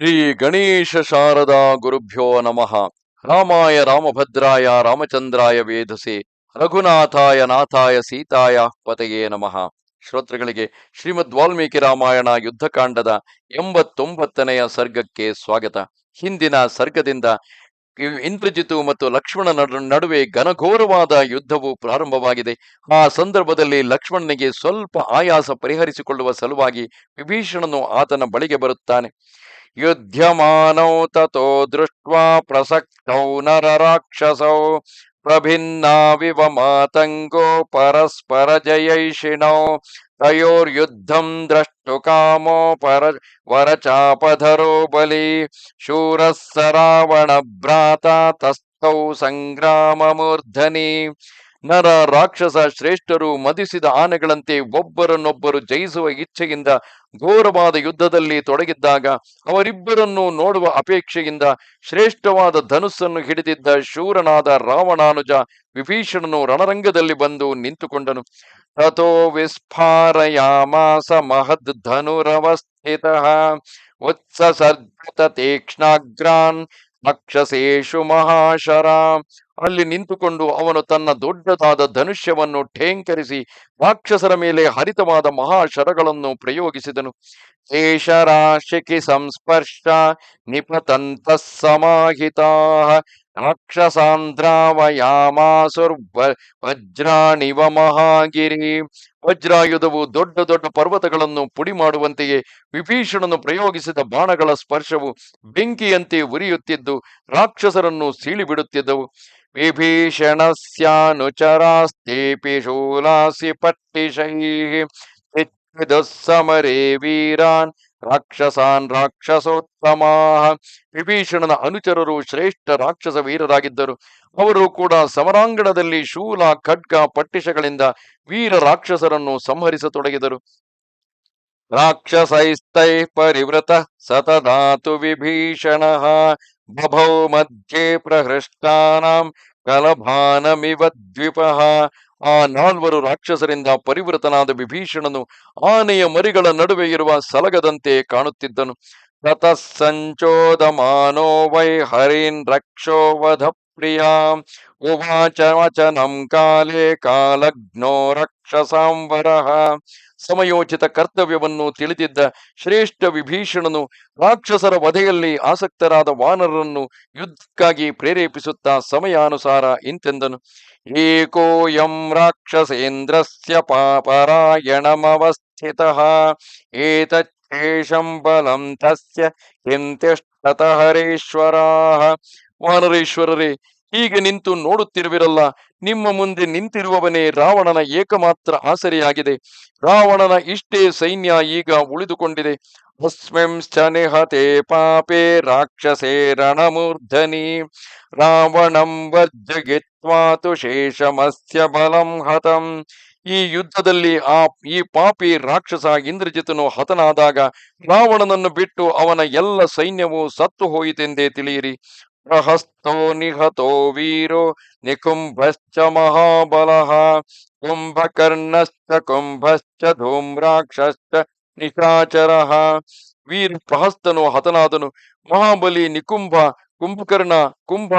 ಶ್ರೀ ಗಣೇಶ ಶಾರದಾ ಗುರುಭ್ಯೋ ನಮಃ. ರಾಮಾಯ ರಾಮಭದ್ರಾಯ ರಾಮಚಂದ್ರಾಯ ವೇದಸೆ ರಘುನಾಥಾಯ ನಾಥಾಯ ಸೀತಾಯ ಪತೆಯೇ ನಮಃ. ಶ್ರೋತೃಗಳಿಗೆ ಶ್ರೀಮದ್ ವಾಲ್ಮೀಕಿ ರಾಮಾಯಣ ಯುದ್ಧಕಾಂಡದ ಎಂಬತ್ತೊಂಬತ್ತನೆಯ ಸರ್ಗಕ್ಕೆ ಸ್ವಾಗತ. ಹಿಂದಿನ ಸರ್ಗದಿಂದ ಇಂದ್ರಜಿತು ಮತ್ತು ಲಕ್ಷ್ಮಣ ನಡುವೆ ಘನಘೋರವಾದ ಯುದ್ಧವು ಪ್ರಾರಂಭವಾಗಿದೆ. ಆ ಸಂದರ್ಭದಲ್ಲಿ ಲಕ್ಷ್ಮಣನಿಗೆ ಸ್ವಲ್ಪ ಆಯಾಸ ಪರಿಹರಿಸಿಕೊಳ್ಳುವ ಸಲುವಾಗಿ ವಿಭೀಷಣನು ಆತನ ಬಳಿಗೆ ಬರುತ್ತಾನೆ. ಯುಧ್ಯಮಾನೌ ತತೋ ದೃಷ್ಟ್ವಾ ಪ್ರಸಕ್ತೌ ನರರಾಕ್ಷಸೌ ಪ್ರಭಿನ್ನಾವಿವ ಮಾತಂಗೋ ಪರಸ್ಪರ ಜಯೈಷಿಣೌ ತಯೋರ್ಯುದ್ಧಂ ದ್ರಷ್ಟು ಕಾಮೋ ಪರ ವರಚಾಪಧರೋ ಬಲಿ ಶೂರಃ ಸ ರಾವಣ ಭ್ರಾತ ತಸ್ಥೌ ಸಂಗ್ರಾಮ ಮೂರ್ಧನಿ ನರ ರಾಕ್ಷಸ ಶ್ರೇಷ್ಠರು ಮದಿಸಿದ ಆನೆಗಳಂತೆ ಒಬ್ಬರನ್ನೊಬ್ಬರು ಜಯಿಸುವ ಇಚ್ಛೆಯಿಂದ ಘೋರವಾದ ಯುದ್ಧದಲ್ಲಿ ತೊಡಗಿದ್ದಾಗ ಅವರಿಬ್ಬರನ್ನು ನೋಡುವ ಅಪೇಕ್ಷೆಯಿಂದ ಶ್ರೇಷ್ಠವಾದ ಧನುಸ್ಸನ್ನು ಹಿಡಿದಿದ್ದ ಶೂರನಾದ ರಾವಣಾನುಜ ವಿಭೀಷಣನು ರಣರಂಗದಲ್ಲಿ ಬಂದು ನಿಂತುಕೊಂಡನು. ತಥೋ ವಿಸ್ಫಾರಯಾಮಾಸ ಮಹದ್ ಧನುರವಸ್ಥಿತ ಉತ್ಸಸರ್ಗತ ತೀಕ್ಷ್ಣಾಗ್ರಾನ್ ರಾಕ್ಷಸೇಷು ಮಹಾಶರ ಅಲ್ಲಿ ನಿಂತುಕೊಂಡು ಅವನು ತನ್ನ ದೊಡ್ಡದಾದ ಧನುಷ್ಯವನ್ನು ಠೇಂಕರಿಸಿ ರಾಕ್ಷಸರ ಮೇಲೆ ಹರಿತವಾದ ಮಹಾಶರಗಳನ್ನು ಪ್ರಯೋಗಿಸಿದನು. ಶೇಷರಾಶಿಕಿ ಸಂಸ್ಪರ್ಶ ನಿಪತಂತ ಸಮಾಹಿತಾ ರಾಕ್ಷಸಾಂದ್ರಾವಯಾಮಾಸುರ್ವ ವಜ್ರಾಣಿವ ಮಹಾಗಿರಿ. ವಜ್ರಾಯುಧವು ದೊಡ್ಡ ದೊಡ್ಡ ಪರ್ವತಗಳನ್ನು ಪುಡಿ ಮಾಡುವಂತೆಯೇ ವಿಭೀಷಣನು ಪ್ರಯೋಗಿಸಿದ ಬಾಣಗಳ ಸ್ಪರ್ಶವು ಬೆಂಕಿಯಂತೆ ಉರಿಯುತ್ತಿದ್ದು ರಾಕ್ಷಸರನ್ನು ಸೀಳಿಬಿಡುತ್ತಿದ್ದವು. ವಿಭೀಷಣಸ್ಯಾನುಚರಾಸ್ತೇಪಿ ಶೂಲಾಸಿ ಸಮರೇ ವೀರಾನ್ ರಾಕ್ಷಸಾನ್ ರಾಕ್ಷಸೋತ್ತಮಾಹ. ವಿಭೀಷಣನ ಅನುಚರರು ಶ್ರೇಷ್ಠ ರಾಕ್ಷಸ ವೀರರಾಗಿದ್ದರು. ಅವರು ಕೂಡ ಸಮರಾಂಗಣದಲ್ಲಿ ಶೂಲ, ಖಡ್ಗ ಪಟ್ಟಿಷಗಳಿಂದ ವೀರ ರಾಕ್ಷಸರನ್ನು ಸಂಹರಿಸತೊಡಗಿದರು. ರಾಕ್ಷಸೈಸ್ತೈ ಪರಿವೃತ ಸತದಾತು ವಿಭೀಷಣ. ಬಭೌ ಮಧ್ಯೆ ಪ್ರಹೃಷ್ಟಾನಾಂ ಕಲಭಾನಮಿವ ದ್ವಿಪಃ. ಆ ನಾಲ್ವರು ರಾಕ್ಷಸರಿಂದ ಪರಿವೃತನಾದ ವಿಭೀಷಣನು ಆನೆಯ ಮರಿಗಳ ನಡುವೆ ಇರುವ ಸಲಗದಂತೆ ಕಾಣುತ್ತಿದ್ದನು. ಸಂಚೋದ ಸಂಚೋದಮಾನೋ ವೈ ಹರಿನ್ ರಕ್ಷೋ ಪ್ರಿಯ ಉಚ ವಚನಂ ಕಾಲೇ ಕಾಲಗ್ನೋ ರಕ್ಷಸಾಂಬರ ಸಮಯೋಚಿತ ಕರ್ತವ್ಯವನ್ನು ತಿಳಿದಿದ್ದ ಶ್ರೇಷ್ಠ ವಿಭೀಷಣನು ರಾಕ್ಷಸರ ವಧೆಯಲ್ಲಿ ಆಸಕ್ತರಾದ ವಾನರರನ್ನು ಯುದ್ಧಕ್ಕಾಗಿ ಪ್ರೇರೇಪಿಸುತ್ತಾ ಸಮಯಾನುಸಾರ ಇಂತೆಂದನು ಏಕೋಯಂ ರಾಕ್ಷಸೇಂದ್ರಸ್ಯ ಪಾಪರಾಯಣಮವಸ್ಥಿತ ಏತಚ್ಛೇಷಂ ಬಲಂ ತಸ್ಯ ಹರೇಶ್ವರಾಃ ವಾನರೇಶ್ವರರೇ ಹೀಗೆ ನಿಂತು ನೋಡುತ್ತಿರುವಿರಲ್ಲ, ನಿಮ್ಮ ಮುಂದೆ ನಿಂತಿರುವವನೇ ರಾವಣನ ಏಕಮಾತ್ರ ಆಸರೆಯಾಗಿದೆ. ರಾವಣನ ಇಷ್ಟೇ ಸೈನ್ಯ ಈಗ ಉಳಿದುಕೊಂಡಿದೆ. ಅಸ್ಮಿಂಶ್ಚ ಪಾಪೇ ಪಾಪೆ ರಾಕ್ಷಸೇ ರಣಮೂರ್ಧನಿ, ರಾವಣಂ ವಜ್ಜಗಿತ್ವಾತು ಶೇಷಮಸ್ಯ ಬಲಂ ಹತಂ. ಈ ಯುದ್ಧದಲ್ಲಿ ಆ, ಈ ಪಾಪಿ ರಾಕ್ಷಸ ಇಂದ್ರಜಿತನು ಹತನಾದಾಗ ರಾವಣನನ್ನು ಬಿಟ್ಟು ಅವನ ಎಲ್ಲ ಸೈನ್ಯವು ಸತ್ತು ಹೋಯಿತೆಂದೇ ತಿಳಿಯಿರಿ. ಪ್ರಹಸ್ತೋ ನಿಹತೋ ವೀರೋ ನಿಕುಂಭಶ್ಚ ಮಹಾಬಲಃ ಕುಂಭಕರ್ಣಶ್ಚ ಕುಂಭಶ್ಚ ಧೂಮ್ರಾಕ್ಷಶ್ಚ ನಿಶಾಚರಃ ವೀರ್ ಪ್ರಹಸ್ತನು ಹತನಾದನು ಮಹಾಬಲಿ ನಿಕುಂಭ ಕುಂಭಕರ್ಣ ಕುಂಭ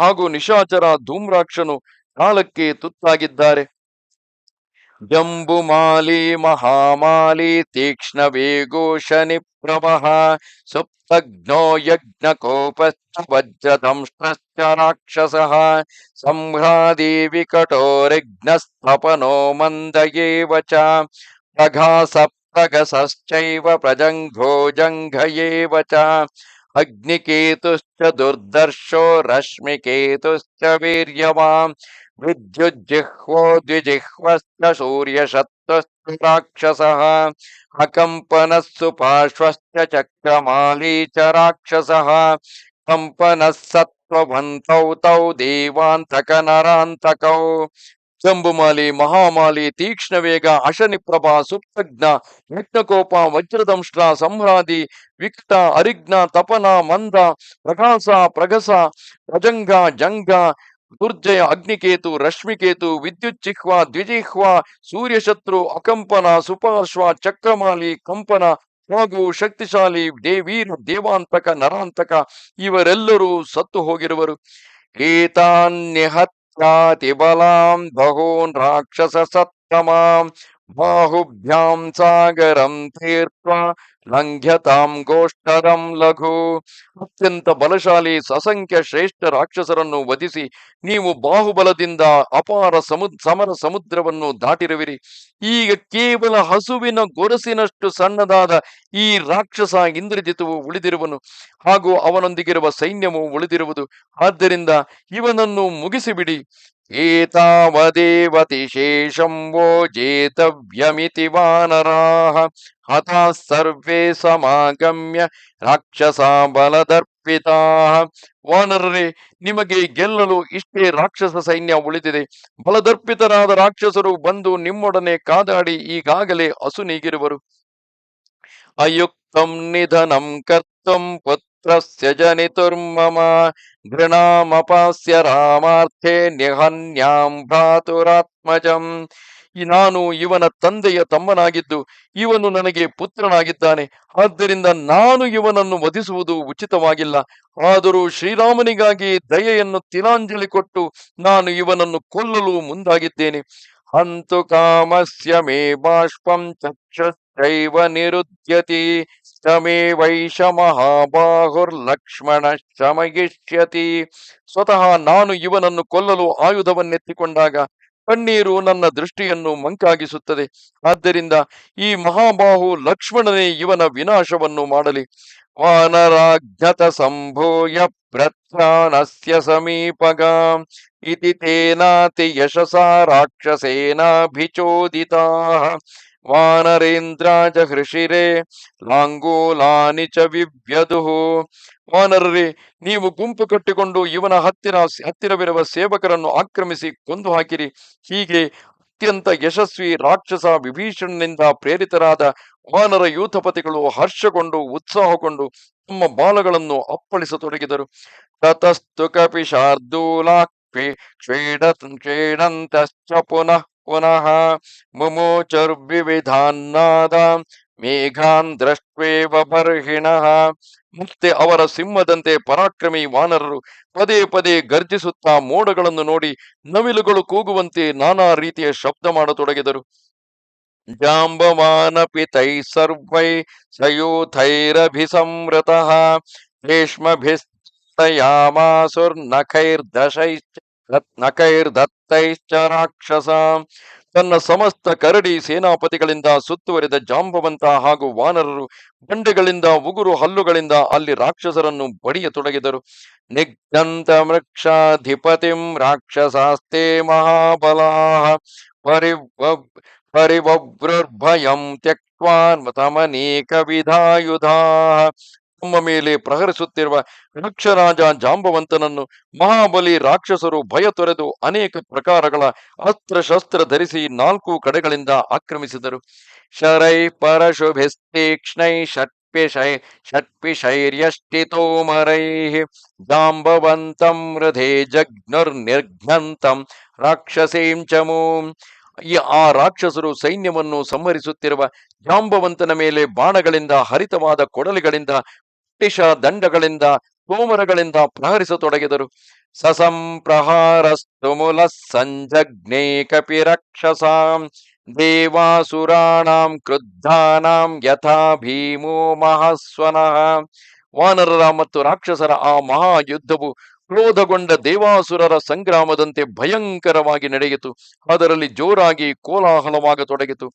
ಹಾಗೂ ನಿಶಾಚರ, ಧೂಮ್ರಾಕ್ಷನು ಕಾಲಕ್ಕೆ ತುತ್ತಾಗಿದ್ದಾರೆ. ಜಂಬುಮಾಲಿ ಮಹಾಮಾಲಿ ತೀಕ್ಷ್ಣ ವೇಗೋ ಶನಿ ಪ್ರಭಃ ಸುಪ್ತಘ್ನೋ ಯಜ್ಞ ಕೋಪಶ್ಚ ವಜ್ರದಂಶ್ಚ ರಾಕ್ಷಸಃ ಸಂಹ್ರಾದಿ ವಿಕಟೋರಿಘ್ನಸ್ತಪನೋ ಮಂದಯೇವ ಚ ಪ್ರಘಾಸ ಪ್ರಗಸಶ್ಚೈವ ಪ್ರಜಂಘೋ ಜಂಘಯೇವ ಚ ಅಗ್ನಿಕೇತುಶ್ಚ ದುರ್ದರ್ಶೋ ರಶ್ಮಿಕೇತುಶ್ಚ ವೀರ್ಯವಾನ್ ವಿದ್ಯುಜ್ಜಿಹ್ವೋ ದ್ವಿಜಿಹ್ವಶ್ಚ ಸೂರ್ಯಶತ್ವಶ್ಚ ರಾಕ್ಷಸಃ ಅಕಂಪನಸ್ಸು ಪಾರ್ಶ್ವಶ್ಚ ಚಕ್ರಮಾಲಿ ಚ ರಾಕ್ಷಸಃ ಕಂಪನಃ ಸತ್ವವಂತೌ ತೌ ದೇವಾಂತಕ ನರಾಂತಕೌ ಜಂಬುಮಾಲಿ ಮಹಾಮಾಲಿ ತೀಕ್ಷ್ಣ ವೇಗ ಅಶನಿಪ್ರಭಾ ಸುಪ್ತಜ್ಞ ಯಜ್ಞಕೋಪ ವಜ್ರದಂಶ್ರ ಸಂಹ್ರಾದಿ ವಿಕ್ತ ಅರಿಗ್ನ ತಪನ ಮಂದ ಪ್ರಕಾಶ ಪ್ರಗಸ ಪ್ರಜಂಗ ಜಂಗ ದುರ್ಜಯ ಅಗ್ನಿಕೇತು, ರಶ್ಮಿಕೇತು, ವಿದ್ಯುತ್ ಚಿಹ್ವ, ದ್ವಿಜಿಹ್ವ, ಸೂರ್ಯಶತ್ರು, ಅಕಂಪನ, ಸುಪಾರ್ಶ್ವ, ಚಕ್ರಮಾಲಿ, ಕಂಪನ ಹಾಗೂ ಶಕ್ತಿಶಾಲಿ, ದೇವೀರ್, ದೇವಾಂತಕ, ನರಾಂತಕ ಇವರೆಲ್ಲರೂ ಸತ್ತು ಹೋಗಿರುವರು. ಏತಾನ್ಯಹತ್ಯಾತಿ ಬಹೂನ್ ರಾಕ್ಷಸ ಸತ್ತಮಾಂ, ಬಾಹುಭ್ಯಾಂ ಸಾಗರಂ ತೀರ್ಥ ಲಂಘ್ಯತಾಂ ಗೋಷ್ಠರಂ ಲಘು ಅತ್ಯಂತ ಬಲಶಾಲಿ ಸಸಂಖ್ಯ ಶ್ರೇಷ್ಠ ರಾಕ್ಷಸರನ್ನು ವಧಿಸಿ ನೀವು ಬಾಹುಬಲದಿಂದ ಅಪಾರ ಸಮುದ್ ಸಮರ ಸಮುದ್ರವನ್ನು ದಾಟಿರುವಿರಿ ಈಗ ಕೇವಲ ಹಸುವಿನ ಗೊರಸಿನಷ್ಟು ಸಣ್ಣದಾದ ಈ ರಾಕ್ಷಸ ಇಂದ್ರಜಿತವು ಉಳಿದಿರುವನು ಹಾಗೂ ಅವನೊಂದಿಗಿರುವ ಸೈನ್ಯವು ಉಳಿದಿರುವುದು. ಆದ್ದರಿಂದ ಇವನನ್ನು ಮುಗಿಸಿಬಿಡಿ. ಏತಾವದೇವತಿ ಶೇಷಂವೋ ಜೇತವ್ಯಮಿತಿ ವಾನರಾಹ ಹತಾಃ ಸರ್ವೇ ಸಮಾಗಮ್ಯ ರಾಕ್ಷಸ ಬಲದರ್ಪಿತಾ ವಾನರರೇ, ನಿಮಗೆ ಗೆಲ್ಲಲು ಇಷ್ಟೇ ರಾಕ್ಷಸ ಸೈನ್ಯ ಉಳಿದಿದೆ. ಬಲದರ್ಪಿತರಾದ ರಾಕ್ಷಸರು ಬಂದು ನಿಮ್ಮೊಡನೆ ಕಾದಾಡಿ ಈಗಾಗಲೇ ಅಸುನೀಗಿರುವರು. ಅಯುಕ್ತಂ ನಿಧನಂ ಕರ್ತಂ ಪುತ್ರಸ್ಯ ಜನಿತುರ್ಮಮ ಘೃಣಾಮಪಾಸ್ಯ ರಾಮಾರ್ಥೆ ನಿಹನ್ಯಾಂ ಭ್ರಾತುರಾತ್ಮಜಂ. ಈ ನಾನು ಇವನ ತಂದೆಯ ತಮ್ಮನಾಗಿದ್ದು, ಇವನು ನನಗೆ ಪುತ್ರನಾಗಿದ್ದಾನೆ. ಆದ್ದರಿಂದ ನಾನು ಇವನನ್ನು ವಧಿಸುವುದು ಉಚಿತವಾಗಿಲ್ಲ. ಆದರೂ ಶ್ರೀರಾಮನಿಗಾಗಿ ದಯೆಯನ್ನು ತಿಲಾಂಜಲಿ ಕೊಟ್ಟು ನಾನು ಇವನನ್ನು ಕೊಲ್ಲಲು ಮುಂದಾಗಿದ್ದೇನೆ. ಹಂತು ಕಾಮಸ್ಯ ಮೇ ಬಾಷ್ಪಂ ಚಕ್ಷೈವ ನಿರುದ್ಯತಿ ವೈಶ ಮಹಾಬಾಹುರ್ ಮಹಾಬಾಹುರ್ಲಕ್ಷ್ಮಣ ಶಮಗಿಷ್ಯತಿ ಸ್ವತಃ ನಾನು ಇವನನ್ನು ಕೊಲ್ಲಲು ಆಯುಧವನ್ನೆತ್ತಿಕೊಂಡಾಗ ಕಣ್ಣೀರು ನನ್ನ ದೃಷ್ಟಿಯನ್ನು ಮಂಕಾಗಿಸುತ್ತದೆ. ಆದ್ದರಿಂದ ಈ ಮಹಾಬಾಹು ಲಕ್ಷ್ಮಣನೇ ಇವನ ವಿನಾಶವನ್ನು ಮಾಡಲಿ. ವಾನರಾಜ್ಞತ ಸಂಭೂಯ ಪ್ರತ್ಯಾನಸ್ಯ ಸಮೀಪಗ. ಇತಿ ತೇನಾತಿ ಯಶಸಾ ರಾಕ್ಷಸೇನಾಭಿಚೋದಿತಾ. ವಾನರೇಂದ್ರಾಜ ಹೃಷಿರೇ ಲಾಂಗೂಲಾನಿ ಚ ವಿವ್ಯದುಹು. ವಾನರರೇ, ನೀವು ಗುಂಪು ಕಟ್ಟಿಕೊಂಡು ಇವನ ಹತ್ತಿರ ಹತ್ತಿರವಿರುವ ಸೇವಕರನ್ನು ಆಕ್ರಮಿಸಿ ಕೊಂದು ಹಾಕಿರಿ. ಹೀಗೆ ಅತ್ಯಂತ ಯಶಸ್ವಿ ರಾಕ್ಷಸ ವಿಭೀಷಣನಿಂದ ಪ್ರೇರಿತರಾದ ವಾನರ ಯೂಥಪತಿಗಳು ಹರ್ಷಗೊಂಡು, ಉತ್ಸಾಹಗೊಂಡು ತಮ್ಮ ಬಾಲಗಳನ್ನು ಅಪ್ಪಳಿಸತೊಡಗಿದರು. ತತಸ್ತು ಕಪಿ ಶಾರ್ದೂಲಾ ಕ್ಷೇಡ ಕ್ಷೇಡಂತಶ್ಚ ಪುನಃ ಪುನಃ ಮುಮೋಚರ್ವಿವಿಧಾನ್ನಾದ ಮೇಘಾನ್ ದೃಷ್ಟ್ವೇವ ಬರ್ಹಿಣಃ ಮತ್ತೆ ಅವರ ಸಿಂಹದಂತೆ ಪರಾಕ್ರಮಿ ವಾನರರು ಪದೇ ಪದೇ ಗರ್ಜಿಸುತ್ತಾ ಮೋಡಗಳನ್ನು ನೋಡಿ ನವಿಲುಗಳು ಕೂಗುವಂತೆ ನಾನಾ ರೀತಿಯ ಶಬ್ದ ಮಾಡತೊಡಗಿದರು. ಜಾಂಬವಾನಪಿ ತೈ ಸರ್ವೈ ಸಯೂಥೈರಭಿಸಂರತಃ ರೇಷ್ಮಭಿಸ್ತಯಾಮಾಸುರ್ನಖೈರ್ದಶೈಶ್ಚ ನಖೈರ್ದತ್ತೈಶ್ಚ ರಾಕ್ಷಸ. ತನ್ನ ಸಮಸ್ತ ಕರಡಿ ಸೇನಾಪತಿಗಳಿಂದ ಸುತ್ತುವರಿದ ಜಾಂಬವಂತ ಹಾಗೂ ವಾನರರು ಬಂಡೆಗಳಿಂದ ಉಗುರು ಹಲ್ಲುಗಳಿಂದ ಅಲ್ಲಿ ರಾಕ್ಷಸರನ್ನು ಬಡಿಯ ತೊಡಗಿದರು. ನಿಗ್ಧಂತ ವೃಕ್ಷಾಧಿಪತಿಂ ರಾಕ್ಷಸಾಸ್ತೆ ಮಹಾಬಲಾಹ ಪರಿವ ತ್ಯಕ್ವಾನ್ ತಮನೇಕ ವಿಧಾಯುಧಾ ತಮ್ಮ ಮೇಲೆ ಪ್ರಹರಿಸುತ್ತಿರುವ ವೃಕ್ಷರಾಜ ಜಾಂಬವಂತನನ್ನು ಮಹಾಬಲಿ ರಾಕ್ಷಸರು ಭಯ ತೊರೆದು ಅನೇಕ ಪ್ರಕಾರಗಳ ಅಸ್ತ್ರಶಸ್ತ್ರ ಧರಿಸಿ ನಾಲ್ಕು ಕಡೆಗಳಿಂದ ಆಕ್ರಮಿಸಿದರು. ಶರೈ ಪರಶುಭಿಸ್ತೀಕ್ಷ್ಣೈ ಷಟ್ಪಿಶೈ ಷಟ್ಪಿಶೈರ್ಯಷ್ಟಿತೋಮರೈ ಜಾಂಬವಂತಂ ಹೃದಯ ಜಗ್ನುರ್ನಿರ್ಘ್ನಂತಂ ರಾಕ್ಷಸೀಂ ಚಮೂ ಈ ಆ ರಾಕ್ಷಸರು ಸೈನ್ಯವನ್ನು ಸಂಹರಿಸುತ್ತಿರುವ ಜಾಂಬವಂತನ ಮೇಲೆ ಬಾಣಗಳಿಂದ ಹರಿತವಾದ ಕೊಡಲಿಗಳಿಂದ ಟಿಷ ದಂಡಗಳಿಂದ ತೋಮರಗಳಿಂದ ಪ್ರಹರಿಸತೊಡಗಿದರು. ಸಸಂಪ್ರಹಾರಸ್ತು ಮುಲ ಕಪಿ ರಕ್ಷಸಾಂ ದೇವಾಸುರಾಣಾಂ ಕ್ರುದ್ಧಾನಾಂ ಯಥಾ ಭೀಮೋ ಮಹಾಸ್ವನಃ. ವಾನರರ ಮತ್ತು ರಾಕ್ಷಸರ ಆ ಮಹಾ ಯುದ್ಧವು ಕ್ರೋಧಗೊಂಡ ದೇವಾಸುರರ ಸಂಗ್ರಾಮದಂತೆ ಭಯಂಕರವಾಗಿ ನಡೆಯಿತು. ಅದರಲ್ಲಿ ಜೋರಾಗಿ ಕೋಲಾಹಲವಾಗತೊಡಗಿತು.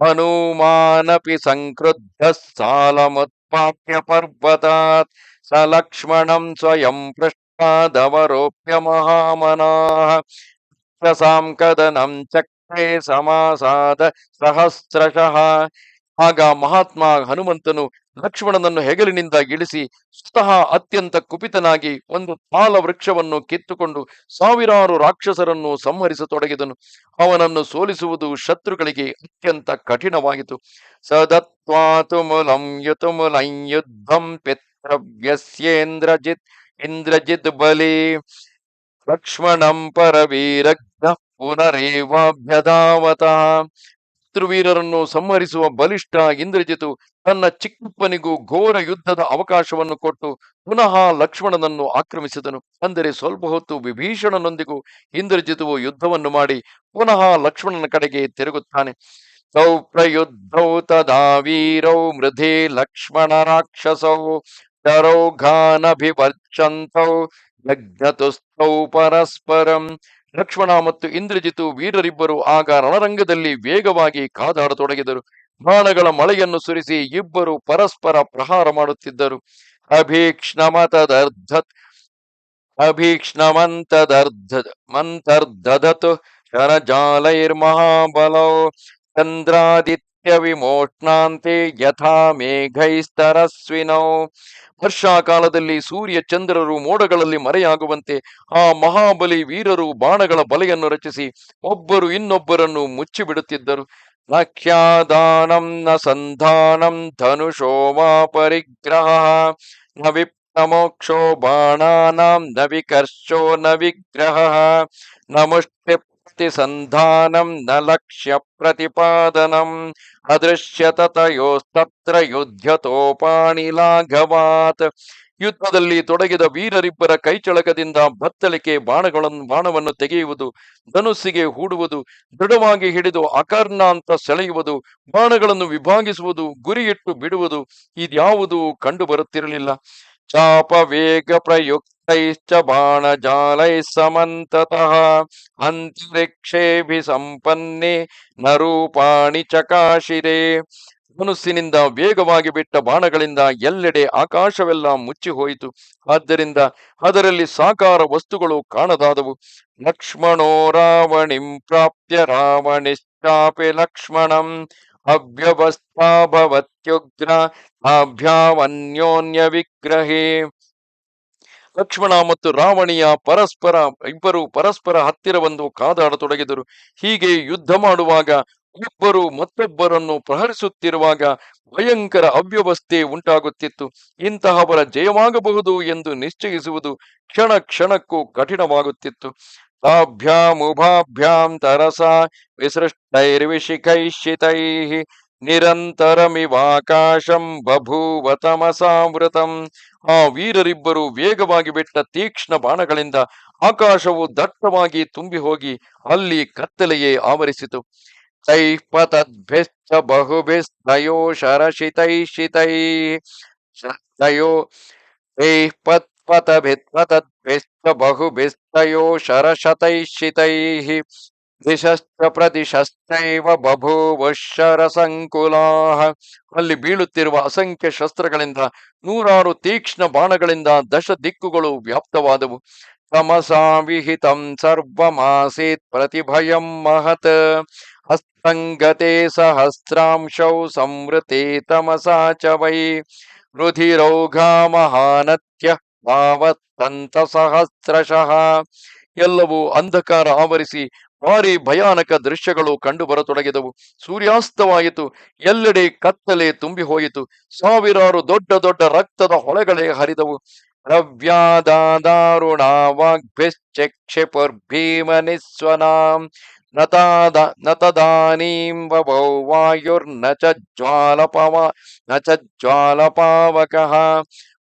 ಹನುಮಾನಪಿ ಸಂಕ್ರುದ್ಧ ಸಾಲಮುತ್ಪಾಟ್ಯ ಪರ್ವತಾತ್ ಸ ಲಕ್ಷ್ಮಣಂ ಸ್ವಯಂ महामनाः ಮಹಾಮನಾಃ ಸಾಂಕದನಂ ಚಕ್ರೆ ಸಮಾಸಾದ ಸಹಸ್ರಶಃ ಆಗ ಮಹಾತ್ಮ ಹನುಮಂತನು ಲಕ್ಷ್ಮಣನನ್ನು ಹೆಗಲಿನಿಂದ ಇಳಿಸಿ ಸ್ವತಃ ಅತ್ಯಂತ ಕುಪಿತನಾಗಿ ಒಂದು ತಾಲ ವೃಕ್ಷವನ್ನು ಕಿತ್ತುಕೊಂಡು ಸಾವಿರಾರು ರಾಕ್ಷಸರನ್ನು ಸಂಹರಿಸತೊಡಗಿದನು. ಅವನನ್ನು ಸೋಲಿಸುವುದು ಶತ್ರುಗಳಿಗೆ ಅತ್ಯಂತ ಕಠಿಣವಾಯಿತು ಸದತ್ವಾತು ಮುಲಂ ಯುತುಮುಲಂ ಯುದ್ಧಂ ಪಿತೃವ್ಯಸ್ಯೇಂದ್ರಜಿತ್ ಇಂದ್ರಜಿತ್ ಬಲಿ ಲಕ್ಷ್ಮಣಂ ಪರವೀರಗ್ನ ಪುನರೇವಾಭ್ಯಧಾವತಃ ಶತ್ರುವೀರರನ್ನು ಸಂಹರಿಸುವ ಬಲಿಷ್ಠ ಇಂದ್ರಜಿತು ತನ್ನ ಚಿಕ್ಕಪ್ಪನಿಗೂ ಘೋರ ಯುದ್ಧದ ಅವಕಾಶವನ್ನು ಕೊಟ್ಟು ಪುನಃ ಲಕ್ಷ್ಮಣನನ್ನು ಆಕ್ರಮಿಸಿದನು. ಅಂದರೆ ಸ್ವಲ್ಪ ಹೊತ್ತು ವಿಭೀಷಣನೊಂದಿಗೂ ಇಂದ್ರಜಿತುವು ಯುದ್ಧವನ್ನು ಮಾಡಿ ಪುನಃ ಲಕ್ಷ್ಮಣನ ಕಡೆಗೆ ತಿರುಗುತ್ತಾನೆ. ಸೌ ಪ್ರಯುದ್ಧೌ ತದಾ ವೀರೌ ಮೃಧಿ ಲಕ್ಷ್ಮಣ ರಾಕ್ಷಸೌ ಶರೌಘಾನಭಿವರ್ಚಂತೌ ಯಜ್ಞತುಸ್ತೌ ಪರಸ್ಪರಂ ಲಕ್ಷ್ಮಣ ಮತ್ತು ಇಂದ್ರಜಿತು ವೀರರಿಬ್ಬರು ಆಗ ರಣರಂಗದಲ್ಲಿ ವೇಗವಾಗಿ ಕಾದಾಡತೊಡಗಿದರು. ಬಾಣಗಳ ಮಳೆಯನ್ನು ಸುರಿಸಿ ಇಬ್ಬರು ಪರಸ್ಪರ ಪ್ರಹಾರ ಮಾಡುತ್ತಿದ್ದರು. ಅಭೀಕ್ಷ್ಣಮತದರ್ಧ ಅಭೀಕ್ಷ್ಣಮಂತದರ್ಧ ಮಂತರ್ದಧತು ಶರಜಾಲೈರ್ಮಹಾಬಲೌ ಚಂದ್ರಾದಿತ್ಯ ವಿಮೋಷ್ಣಾಂತೆ ಯಥಾ ಮೇಘೈಸ್ತರಸ್ವಿನೌ. ವರ್ಷಾಕಾಲದಲ್ಲಿ ಸೂರ್ಯ ಚಂದ್ರರು ಮೋಡಗಳಲ್ಲಿ ಮರೆಯಾಗುವಂತೆ ಆ ಮಹಾಬಲಿ ವೀರರು ಬಾಣಗಳ ಬಲೆಯನ್ನು ರಚಿಸಿ ಒಬ್ಬರು ಇನ್ನೊಬ್ಬರನ್ನು ಮುಚ್ಚಿಬಿಡುತ್ತಿದ್ದರು. ನಖ್ಯಾದಾನಂ ನ ಸಂಧಾನಂ ಧನುಷೋ ಪರಿಗ್ರಹ. ನ ವಿಪ್ರಮೋಕ್ಷೋ ಬಾಣಾನಾಂ ನ ವಿಕರ್ಷೋ ನ ವಿಗ್ರಹ. ನ ಸಂಧಾನಂ ನ ಲಕ್ಷ್ಯ ಪ್ರತಿಪಾದನಂ ಅದೃಶ್ಯತಯೋಸ್ತತ್ರ ಯುದ್ಧತೋಪಾಣಿಲಾಘವಾತ್ ಯುದ್ಧದಲ್ಲಿ ತೊಡಗಿದ ವೀರರಿಬ್ಬರ ಕೈಚಳಕದಿಂದ ಬತ್ತಳಿಕೆ ಬಾಣಗಳನ್ನು ಬಾಣವನ್ನು ತೆಗೆಯುವುದು, ಧನುಸ್ಸಿಗೆ ಹೂಡುವುದು, ದೃಢವಾಗಿ ಹಿಡಿದು ಅಕರ್ಣಾಂತ ಸೆಳೆಯುವುದು, ಬಾಣಗಳನ್ನು ವಿಭಾಗಿಸುವುದು, ಗುರಿಯಿಟ್ಟು ಬಿಡುವುದು ಇದ್ಯಾವುದು ಕಂಡು ಬರುತ್ತಿರಲಿಲ್ಲ ಚಾಪ ವೇಗ ಪ್ರಯುಕ್ತೈಶ್ಚ ಬಾಣಜಾಲೈ ಸಮಂತತಃ ಅಂತರಿಕ್ಷೇಭಿ ಸಂಪನ್ನೆ ನರೂಪಾಣಿ ಚಕಾಶಿರೆ ಮನಸ್ಸಿನಿಂದ ವೇಗವಾಗಿ ಬಿಟ್ಟ ಬಾಣಗಳಿಂದ ಎಲ್ಲೆಡೆ ಆಕಾಶವೆಲ್ಲ ಮುಚ್ಚಿ ಹೋಯಿತು ಆದ್ದರಿಂದ ಅದರಲ್ಲಿ ಸಾಕಾರ ವಸ್ತುಗಳು ಕಾಣದಾದವು. ಲಕ್ಷ್ಮಣೋ ರಾವಣಿಂ ಪ್ರಾಪ್ಯ ರಾವಣಿಶ್ಚಾಪೆ ಲಕ್ಷ್ಮಣಂ ಅವ್ಯವಸ್ಥಾಭವತ್ಯುಗ್ರ ಅಭ್ಯಾವನ್ಯೋನ್ಯ ವಿಗ್ರಹೇ ಲಕ್ಷ್ಮಣ ಮತ್ತು ರಾವಣಿಯ ಪರಸ್ಪರ, ಇಬ್ಬರು ಪರಸ್ಪರ ಹತ್ತಿರ ಬಂದು ಕಾದಾಡತೊಡಗಿದರು ಹೀಗೆ ಯುದ್ಧ ಮಾಡುವಾಗ ಒಬ್ಬರು ಮತ್ತೊಬ್ಬರನ್ನು ಪ್ರಹರಿಸುತ್ತಿರುವಾಗ ಭಯಂಕರ ಅವ್ಯವಸ್ಥೆ ಉಂಟಾಗುತ್ತಿತ್ತು. ಇಂತಹವರ ಜಯವಾಗಬಹುದು ಎಂದು ನಿಶ್ಚಯಿಸುವುದು ಕ್ಷಣ ಕ್ಷಣಕ್ಕೂ ಕಠಿಣವಾಗುತ್ತಿತ್ತು. ತಾಭ್ಯಾಮುಭಾಭ್ಯಾಂ ತರಸ ವಿಸೃಷ್ಟೈರ್ವಿಶಿಖೈಷಿತೈ ನಿರಂತರಮಿವಾಕಾಶಂ ಬಭೂವ ತಮಸಾವೃತಂ ಆ ವೀರರಿಬ್ಬರು ವೇಗವಾಗಿ ಬಿಟ್ಟ ತೀಕ್ಷ್ಣ ಬಾಣಗಳಿಂದ ಆಕಾಶವು ದಟ್ಟವಾಗಿ ತುಂಬಿ ಹೋಗಿ ಅಲ್ಲಿ ಕತ್ತಲೆಯೇ ಆವರಿಸಿತು. ತೈ ಪತದ್ಭಿಶ್ಚ ಬಹುಭಿಸ್ತಯೋ ಶರಶಿತೈಶಿತೈ ತಯೋ ತೈಃ ಪತ್ ಬಹು ಬಹುಭಿಸ್ತಯೋ ಶರಶತೈಷಿತೈಃ ದಿಶಶ್ಚ ಪ್ರದಿಶಶ್ಚೈವ ಬಭೂವ ಶರಸಂಕುಲಾಃ ಅಲ್ಲಿ ಬೀಳುತ್ತಿರುವ ಅಸಂಖ್ಯ ಶಸ್ತ್ರಗಳಿಂದ, ನೂರಾರು ತೀಕ್ಷ್ಣ ಬಾಣಗಳಿಂದ ದಶ ದಿಕ್ಕುಗಳು ವ್ಯಾಪ್ತವಾದವು. ತಮಸಾ ವಿಹಿತಂ ಸರ್ವಮಾಸೀತ್ ಪ್ರತಿಭಯಂ ಮಹತ್. ಹಸ್ತಂಗತೆ ಸಹಸ್ರಾಂಶೌ ಸಂವೃತೆ ತಮಸಾ ಚ ವೈ. ರುಧಿರೌಘಾ ಮಹಾನತ್ಯ ಭಾವತ್ತಂತ ಸಹಸ್ರಶಃ ಎಲ್ಲವೂ ಅಂಧಕಾರ ಆವರಿಸಿ ಭಾರಿ ಭಯಾನಕ ದೃಶ್ಯಗಳು ಕಂಡುಬರತೊಡಗಿದವು. ಸೂರ್ಯಾಸ್ತವಾಯಿತು. ಎಲ್ಲೆಡೆ ಕತ್ತಲೆ ತುಂಬಿ ಹೋಯಿತು ಸಾವಿರಾರು ದೊಡ್ಡ ದೊಡ್ಡ ರಕ್ತದ ಹೊಳೆಗಳೇ ಹರಿದವು. ರವ್ಯಾದಾರುಣಾವಾಗ್ಭಿಶ್ಚಕ್ಷಿಪುರ್ಭೀಮನಿಸ್ವನಾಂ ನತಾದ ನತದಾನೀಂ ವವೌ ವಾಯುರ್ನ ಚ ಜ್ವಾಲಪವ ನ ಚ ಜ್ವಾಲಪಾವಕಃ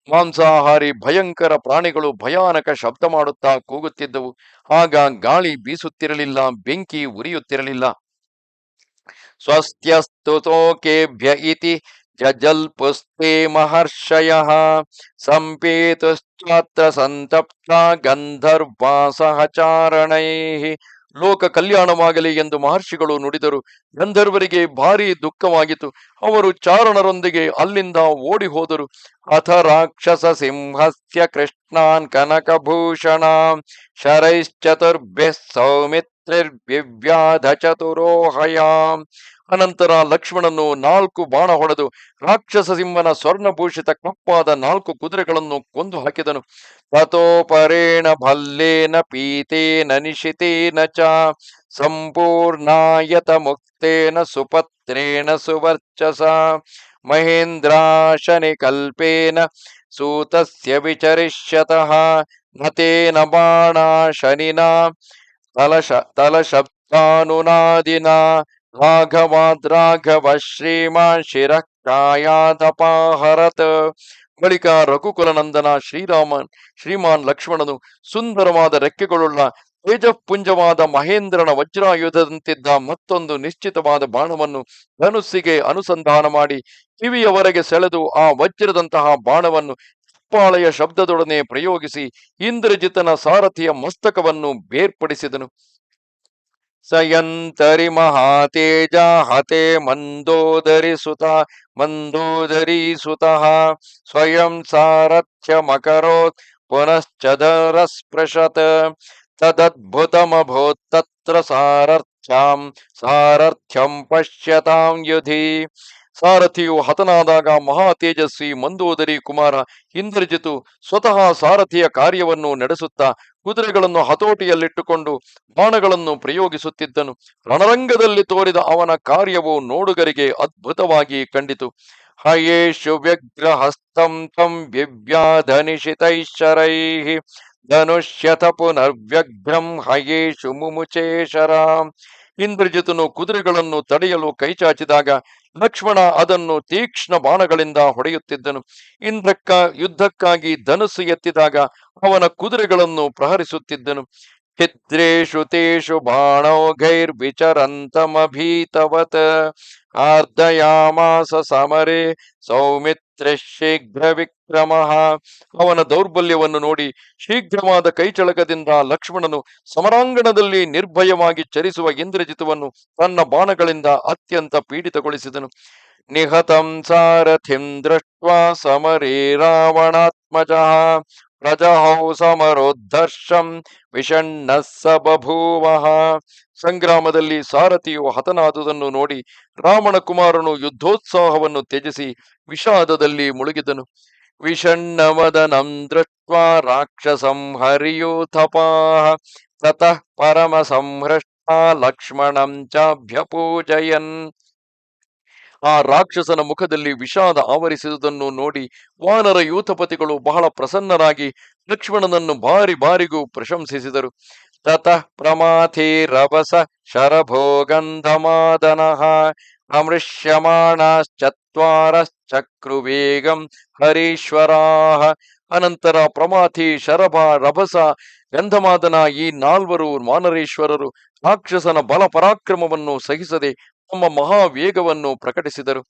ಮಾಂಸಾಹಾರಿ ಭಯಂಕರ ಪ್ರಾಣಿಗಳು ಭಯಾನಕ ಶಬ್ದ ಮಾಡುತ್ತಾ ಕೂಗುತ್ತಿದ್ದವು. ಆಗ ಗಾಳಿ ಬೀಸುತ್ತಿರಲಿಲ್ಲ, ಬೆಂಕಿ ಉರಿಯುತ್ತಿರಲಿಲ್ಲ. ಸ್ವಸ್ತ್ಯಸ್ತುತೋಕೇಭ್ಯ ಇತಿ ಜಜಲ್ಪುಸ್ತೆ ಮಹರ್ಷಯ. ಸಂಪೇತುಶ್ಚಾತ್ರ ಸಂತಪ್ತ ಗಂಧರ್ವಾ ಸಹಚಾರಣೈ ಲೋಕ ಕಲ್ಯಾಣವಾಗಲಿ ಎಂದು ಮಹರ್ಷಿಗಳು ನುಡಿದರು. ಗಂಧರ್ವರಿಗೆ ಭಾರಿ ದುಃಖವಾಗಿತ್ತು. ಅವರು ಚಾರಣರೊಂದಿಗೆ ಅಲ್ಲಿಂದ ಓಡಿ ಹೋದರು ಅಥ ರಾಕ್ಷಸ ಸಿಂಹಸ್ಯ ಕೃಷ್ಣಾನ್ ಕನಕಭೂಷಣ ಶರೈಶ್ಚತುರ್ಭ್ಯ ಸೌಮಿತ್ರಿರ್ವ್ಯಾಧ ಚತುರೋಹಯಾಂ ಅನಂತರ ಲಕ್ಷ್ಮಣನು ನಾಲ್ಕು ಬಾಣ ಹೊಡೆದು ರಾಕ್ಷಸ ಸಿಂಹನ ಸ್ವರ್ಣಭೂಷಿತ ಕಪ್ಪಾದ ನಾಲ್ಕು ಕುದುರೆಗಳನ್ನು ಕೊಂದು ಹಾಕಿದನು. ತಥೋಪರೇಣ ಭಲ್ಲೇನ ಪೀತೇನ ನಿಶಿತೇನ ಚ ಸಂಪೂರ್ಣಾಯತ ಮುಕ್ತೇನ ಸುಪತ್ರೇಣ ಸುವರ್ಚಸ ಮಹೇಂದ್ರಾಶನಿ ಕಲ್ಪೇನ ಸೂತಸ್ಯ ವಿಚರಿಷ್ಯತಃ ನತೇನ ಬಾಣ ಶನಿನ ತಲಶ ತಲಶಬ್ದಾನುನಾದಿನ ರಾಘವಾದ್ರಾಘವ ಶ್ರೀಮಾನ್ ಬಳಿಕ ರಘುಕುಲನಂದನ ಶ್ರೀರಾಮನ್, ಶ್ರೀಮಾನ್ ಲಕ್ಷ್ಮಣನು ಸುಂದರವಾದ ರೆಕ್ಕೆಗಳುಳ್ಳ ತೇಜಪುಂಜವಾದ ಮಹೇಂದ್ರನ ವಜ್ರಾಯುಧದಂತಿದ್ದ ಮತ್ತೊಂದು ನಿಶ್ಚಿತವಾದ ಬಾಣವನ್ನು ಧನುಸ್ಸಿಗೆ ಅನುಸಂಧಾನ ಮಾಡಿ ಕಿವಿಯವರೆಗೆ ಸೆಳೆದು ಆ ವಜ್ರದಂತಹ ಬಾಣವನ್ನು ಚಪ್ಪಾಳೆಯ ಶಬ್ದದೊಡನೆ ಪ್ರಯೋಗಿಸಿ ಇಂದ್ರಜಿತನ ಸಾರಥಿಯ ಮಸ್ತಕವನ್ನು ಬೇರ್ಪಡಿಸಿದನು. ಸಯಂತರಿ ಮಹಾತೇಜ ಹತೆ ಮಂದೋದರಿ ಸುತ ಮಂದೋದರಿ ಸುತಃ ಸ್ವಯಂ ಸಾರಥ್ಯಮಕರೋತ್ ಪುನಶ್ಚದರ ಸ್ಪೃಶತ್ ತದದ್ಭುತಮಭೂತ್ತತ್ರ ಸಾರಥ್ಯಾಂ ಸಾರಥ್ಯಂ ಪಶ್ಯತಾಂ ಯುಧಿ ಸಾರಥಿಯು ಹತನಾದಾಗ ಮಹಾ ತೇಜಸ್ವಿ ಮಂದೋದರಿ ಕುಮಾರ ಇಂದ್ರಜಿತು ಸ್ವತಃ ಸಾರಥಿಯ ಕಾರ್ಯವನ್ನು ನಡೆಸುತ್ತಾ ಕುದುರೆಗಳನ್ನು ಹತೋಟಿಯಲ್ಲಿಟ್ಟುಕೊಂಡು ಬಾಣಗಳನ್ನು ಪ್ರಯೋಗಿಸುತ್ತಿದ್ದನು. ರಣರಂಗದಲ್ಲಿ ತೋರಿದ ಅವನ ಕಾರ್ಯವು ನೋಡುಗರಿಗೆ ಅದ್ಭುತವಾಗಿ ಕಂಡಿತು. ಹಯೇಶು ವ್ಯಗ್ರಹಸ್ತಂ ತಂ ವಿವ್ಯಾಧನಿಶಿತೈಶ್ಚರೈ ಧನುಷ್ಯಥ ಪುನರ್ವ್ಯಗ್ರಂ ಹಯೇಶು ಮುಮುಚೇಶರ. ಇಂದ್ರಜಿತನು ಕುದುರೆಗಳನ್ನು ತಡೆಯಲು ಕೈಚಾಚಿದಾಗ ಲಕ್ಷ್ಮಣ ಅದನ್ನು ತೀಕ್ಷ್ಣ ಬಾಣಗಳಿಂದ ಹೊಡೆಯುತ್ತಿದ್ದನು. ಇಂದ್ರಕ್ಕ ಯುದ್ಧಕ್ಕಾಗಿ ಧನುಸ್ಸು ಎತ್ತಿದಾಗ ಅವನ ಕುದುರೆಗಳನ್ನು ಪ್ರಹರಿಸುತ್ತಿದ್ದನು. ಛಿದ್ರೇಷು ಗೈರ್ ವಿಚರಂತಮಭೀತವತ ಆರ್ದಯಾಮಾಸ ಸಮರೆ ಸೌಮಿತ್ರ ಶೀಘ್ರ ವಿಕ್ರಮ ಅವನ ದೌರ್ಬಲ್ಯವನ್ನು ನೋಡಿ ಶೀಘ್ರವಾದ ಕೈಚಳಕದಿಂದ ಲಕ್ಷ್ಮಣನು ಸಮರಾಂಗಣದಲ್ಲಿ ನಿರ್ಭಯವಾಗಿ ಚರಿಸುವ ಇಂದ್ರಜಿತವನ್ನು ತನ್ನ ಬಾಣಗಳಿಂದ ಅತ್ಯಂತ ಪೀಡಿತಗೊಳಿಸಿದನು. ನಿಹತಂ ಸಾರಥಿಂ ದೃಷ್ಟ್ವಾ ಸಮರೇ ರಾವಣಾತ್ಮಜ। ಪ್ರಜಹೌ ಸಮರುದ್ಧರ್ಷಂ ವಿಷಣ್ಣ ಸ ಬಭೂವಃ ಸಂಗ್ರಾಮದಲ್ಲಿ ಸಾರಥಿಯು ಹತನಾದುದನ್ನು ನೋಡಿ ರಾಮಣ ಕುಮಾರನು ಯುದ್ಧೋತ್ಸಾಹವನ್ನು ತ್ಯಜಿಸಿ ವಿಷಾದದಲ್ಲಿ ಮುಳುಗಿದನು. ವಿಷಣ್ಣವದನಂ ದೃಷ್ಟ ರಾಕ್ಷಸಂ ಹರಿಯೂಥಪಾಹ ತತಃ ಪರಮ ಸಂಹೃಷ್ಟ ಲಕ್ಷ್ಮಣಂ ಚಾಭ್ಯಪೂಜಯನ್. ಆ ರಾಕ್ಷಸನ ಮುಖದಲ್ಲಿ ವಿಷಾದ ಆವರಿಸಿದುದನ್ನು ನೋಡಿ ವಾನರ ಯೂಥಪತಿಗಳು ಬಹಳ ಪ್ರಸನ್ನರಾಗಿ ಲಕ್ಷ್ಮಣನನ್ನು ಬಾರಿ ಬಾರಿಗೂ ಪ್ರಶಂಸಿಸಿದರು. ತತಃ ಪ್ರಮಾಥಿರವಸ ಶರಭೋಗಂಧಮಾದನಃ ಅಮೃಷ್ಯಮಾಣಶ್ಚತ್ವಾರಶ್ಚಕ್ರುವೇಗಂ ಹರೀಶ್ವರಾಹ. ಅನಂತರ ಪ್ರಮಾಥಿ ಶರಭ ರಭಸ ಗಂಧಮಾದನ ಈ ನಾಲ್ವರು ಮಾನರೇಶ್ವರರು ರಾಕ್ಷಸನ ಬಲ ಪರಾಕ್ರಮವನ್ನು ಸಹಿಸದೆ ತಮ್ಮ ಮಹಾವೇಗವನ್ನು ಪ್ರಕಟಿಸಿದರು.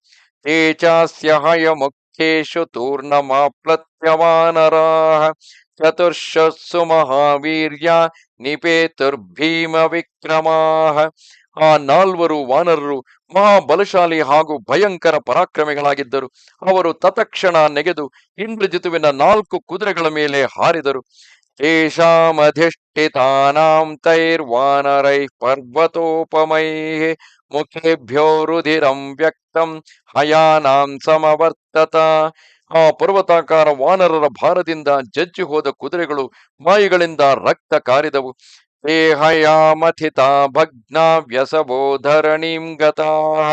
ತೇಚಾಸ್ಯ ಹಯ ಮುಖ್ಯೇಶು ತೂರ್ಣಮಾಪ್ಲತ್ಯವಾನರಾಹ ಚತುರ್ಷಸ್ಸು ಮಹಾವೀರ್ಯ ನಿಪೇತುರ್ಭೀಮ ವಿಕ್ರಮಾಹ. ಆ ನಾಲ್ವರು ವಾನರರು ಮಹಾಬಲಶಾಲಿ ಹಾಗೂ ಭಯಂಕರ ಪರಾಕ್ರಮಿಗಳಾಗಿದ್ದರು. ಅವರು ತತಕ್ಷಣ ನೆಗೆದು ಇಂದ್ರಜಿತುವಿನ ನಾಲ್ಕು ಕುದುರೆಗಳ ಮೇಲೆ ಹಾರಿದರು. ತೇಷಾಮಧಿಷ್ಠಿತಾನಾಂ ತೈರ್ವಾನರೈ ಪರ್ವತೋಪಮೈಃ ಮುಖೇಭ್ಯೋ ರುಧಿರಂ ವ್ಯಕ್ತಂ ಹಯಾನಾಂ ಸಮವರ್ತತ ಆ ಪರ್ವತಾಕಾರ ವಾನರರ ಭಾರದಿಂದ ಜಜ್ಜಿ ಹೋದ ಕುದುರೆಗಳು ಮಾಯಿಗಳಿಂದ ರಕ್ತ ಕಾರಿದವು. ಹಯಾಮಥಿತಾ ಭಗ್ನ ವ್ಯಸವೋ ಧರಣೀಂ ಗತಾಃ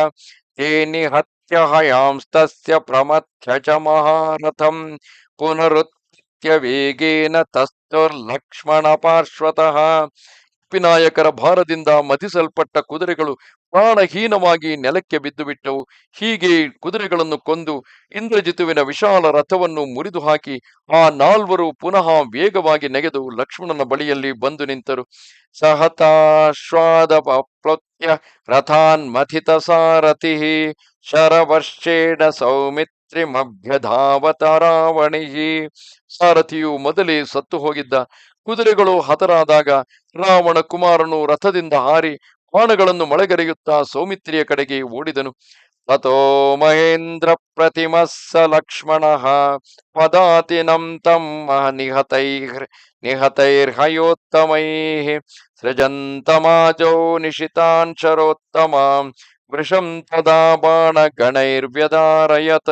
ತೇ ನಿಹತ್ಯ ಹಯಾಂಸ್ತಸ್ಯ ಪ್ರಮಥ್ಯ ಚ ಮಹಾರಥಂ. ಪುನರುತ್ಯ ವೇಗೇನ ತಸ್ತುರ್ಲಕ್ಷ್ಮಣ ಪಾರ್ಶ್ವತಃ. ಪಿನಾಯಕರ ಭಾರದಿಂದ ಮತಿಸಲ್ಪಟ್ಟ ಕುದುರೆಗಳು ಪ್ರಾಣಹೀನವಾಗಿ ನೆಲಕ್ಕೆ ಬಿದ್ದು ಬಿಟ್ಟವು ಹೀಗೆ ಕುದುರೆಗಳನ್ನು ಕೊಂದು ಇಂದ್ರಜಿತುವಿನ ವಿಶಾಲ ರಥವನ್ನು ಮುರಿದು ಹಾಕಿ ಆ ನಾಲ್ವರು ಪುನಃ ವೇಗವಾಗಿ ನೆಗೆದು ಲಕ್ಷ್ಮಣನ ಬಳಿಯಲ್ಲಿ ಬಂದು ನಿಂತರು. ಸಹತಾಶ್ವಾದ ರಥಾನ್ ಮಥಿತ ಸಾರಥಿ. ಶರವರ್ಷೇಣ ಸೌಮಿತ್ರಿಮಭ್ಯಧಾವತ ರಾವಣಿ ಸಾರಥಿಯು ಮೊದಲೇ ಸತ್ತು ಹೋಗಿದ್ದ. ಕುದುರೆಗಳು ಹತರಾದಾಗ ರಾವಣ ಕುಮಾರನು ರಥದಿಂದ ಹಾರಿ ಬಾಣಗಳನ್ನು ಮಳೆಗರೆಯುತ್ತಾ ಸೌಮಿತ್ರಿಯ ಕಡೆಗೆ ಓಡಿದನು. ತಥೋ ಮಹೇಂದ್ರ ಪ್ರತಿಮಸ್ಸ ಲಕ್ಷ್ಮಣ ಪದಾತಿನಂ ತಮ್ಮ ನಿಹತೈರ್, ನಿಹತೈರ್ಹಯೋತ್ತಮೈ, ಸೃಜಂತಮಾಜೋ ನಿಶಿತಾನ್ ವೃಷಂ ತದಾ ಬಾಣ ಗಣೈರ್ವ್ಯದಾರಯತ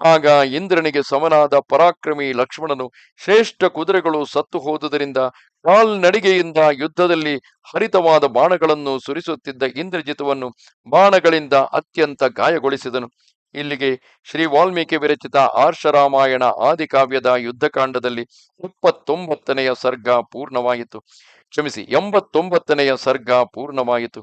ಆಗ ಇಂದ್ರನಿಗೆ ಸಮನಾದ ಪರಾಕ್ರಮಿ ಲಕ್ಷ್ಮಣನು ಶ್ರೇಷ್ಠ ಕುದುರೆಗಳು ಸತ್ತು ಹೋದುದರಿಂದ ಕಾಲ್ನಡಿಗೆಯಿಂದ ಯುದ್ಧದಲ್ಲಿ ಹರಿತವಾದ ಬಾಣಗಳನ್ನು ಸುರಿಸುತ್ತಿದ್ದ ಇಂದ್ರಜಿತವನ್ನು ಬಾಣಗಳಿಂದ ಅತ್ಯಂತ ಗಾಯಗೊಳಿಸಿದನು. ಇಲ್ಲಿಗೆ ಶ್ರೀ ವಾಲ್ಮೀಕಿ ವಿರಚಿತ ಆರ್ಷರಾಮಾಯಣ ಆದಿಕಾವ್ಯದ ಯುದ್ಧಕಾಂಡದಲ್ಲಿ ಇಪ್ಪತ್ತೊಂಬತ್ತನೆಯ ಸರ್ಗ ಪೂರ್ಣವಾಯಿತು. ಕ್ಷಮಿಸಿ, ಎಂಬತ್ತೊಂಬತ್ತನೆಯ ಸರ್ಗ ಪೂರ್ಣವಾಯಿತು.